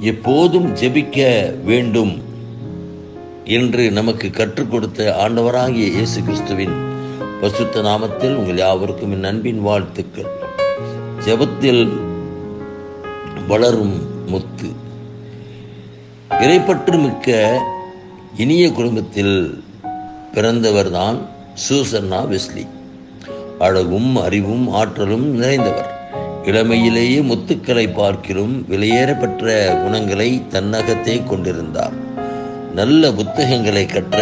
எப்போதும் ஜெபிக்க வேண்டும் என்று நமக்கு கற்றுக் கொடுத்த ஆண்டவராகிய இயேசு கிறிஸ்துவின் பசுத்த நாமத்தில் உங்கள் யாவருக்கும் என் அன்பின் வாழ்த்துக்கள். ஜெபத்தில் வளரும் முத்து. இறைப்பற்று மிக்க இனிய குடும்பத்தில் பிறந்தவர்தான் சூசன்னா வெஸ்லி. அழகும் அறிவும் ஆற்றலும் நிறைந்தவர். இளமையிலேயே முத்துக்களை பார்க்கிலும் விலையேறப்பெற்ற குணங்களை தன்னகத்தே கொண்டிருந்தார் நல்ல புத்தகங்களை கற்ற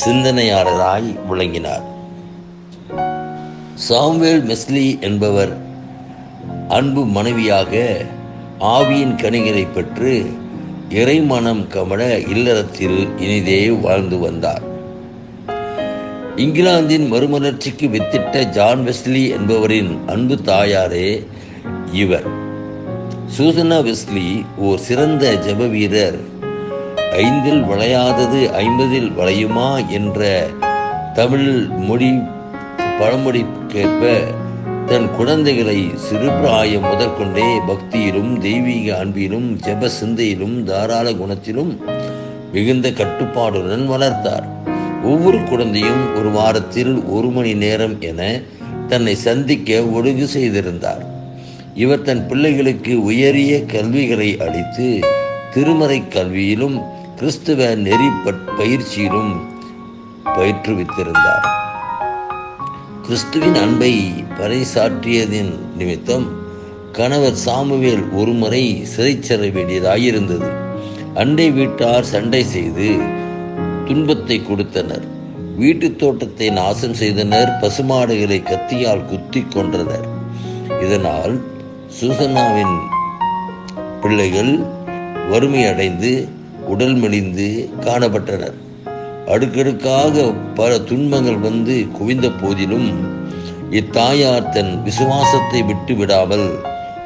சிந்தனையாளராய் விளங்கினார். சாம்வேல் மெஸ்லி என்பவர் அன்பு மனைவியாக ஆவியின் கனிகளை பெற்று இறைமனம் கமல இல்லறத்தில் இனிதே வாழ்ந்து வந்தார். இங்கிலாந்தின் மறுமலர்ச்சிக்கு வித்திட்ட ஜான் வெஸ்லி என்பவரின் அன்பு தாயாரே இவர். சூசனா வெஸ்லி ஓர் சிறந்த ஜெப வீரர் ஐந்தில் வளையாதது ஐம்பதில் வளையுமா என்ற தமிழ் மொழி பழமொழிக்கேற்ப தன் குழந்தைகளை சிறுபிராயம் முதற்கொண்டே பக்தியிலும் தெய்வீக அன்பிலும் ஜெப சிந்தையிலும் தாராள குணத்திலும் மிகுந்த கட்டுப்பாடுடன் வளர்த்தார். ஒவ்வொரு குழந்தையும் ஒரு வாரத்தில் ஒரு மணி நேரம் என தன்னை சந்திக்க ஒழுங்கு செய்திருந்தார். இவர் தன் பிள்ளைகளுக்கு உயரிய கல்விகளை அளித்து திருமறை கல்வியிலும் கிறிஸ்துவ நெறி பயிற்சியிலும் பயிற்றுவித்திருந்தார். கிறிஸ்துவின் அன்பை பறைசாற்றியதின் நிமித்தம் கணவர் சாமுவேல் ஒருமுறை சிறைச்செற வேண்டியதாயிருந்தது. அண்டை வீட்டார் சண்டை செய்து துன்பத்தை கொடுத்தனர். வீட்டு தோட்டத்தை நாசம் செய்தனர் பசுமாடுகளை கத்தியால் குத்தி கொன்றனர். இதனால் சுசனாவின் பிள்ளைகள் வறுமையடைந்து உடல் மெலிந்து காணப்பட்டனர். அடுக்கடுக்காக பல துன்பங்கள் வந்து குவிந்த போதிலும் இத்தாயார் தன் விசுவாசத்தை விட்டு விடாமல்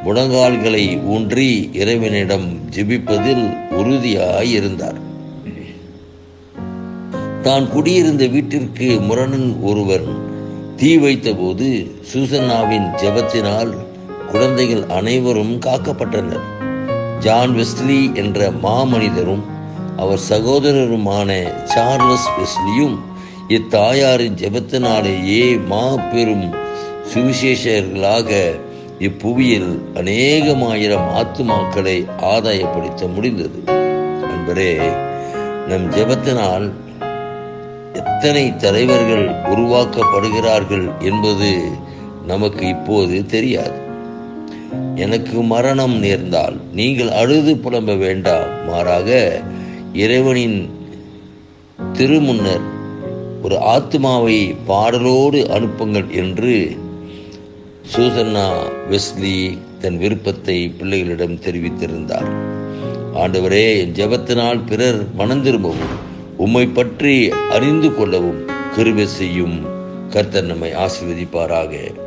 முழங்கால்களை ஊன்றி இறைவனிடம் ஜெபிப்பதில் உறுதியாய் இருந்தார் தான் குடியிருந்த வீட்டிற்கு முரணன் ஒருவன் தீ வைத்தபோது சூசன்னாவின் ஜெபத்தினால் குழந்தைகள் அனைவரும் காக்கப்பட்டனர். ஜான் வெஸ்லி என்ற மாமனிதரும் அவர் சகோதரருமான சார்லஸ் வெஸ்லியும் இத்தாயாரின் ஜெபத்தினாலேயே மாபெரும் சுவிசேஷர்களாக இப்புவியில் அநேகமாயிரம் ஆத்துமாக்களை ஆதாயப்படுத்த முடிந்தது. நண்பரே நம் ஜெபத்தினால் எத்தனை தலைவர்கள் உருவாக்கப்படுகிறார்கள் என்பது நமக்கு இப்போது தெரியாது. எனக்கு மரணம் நேர்ந்தால் நீங்கள் அழுது புலம்ப வேண்டாம். மாறாக இறைவனின் திருமுன்னர் ஒரு ஆத்மாவை பாடலோடு அனுப்புங்கள் என்று சூசன்னா வெஸ்லி தன் விருப்பத்தை பிள்ளைகளிடம் தெரிவித்திருந்தார். ஆண்டவரே என் ஜெபத்தினால் பிறர் மனம் திரும்பவும் உம்மை பற்றி அறிந்து கொள்ளவும் கிருபை செய்யும். கர்த்தர் நம்மை ஆசீர்வதிப்பாராக.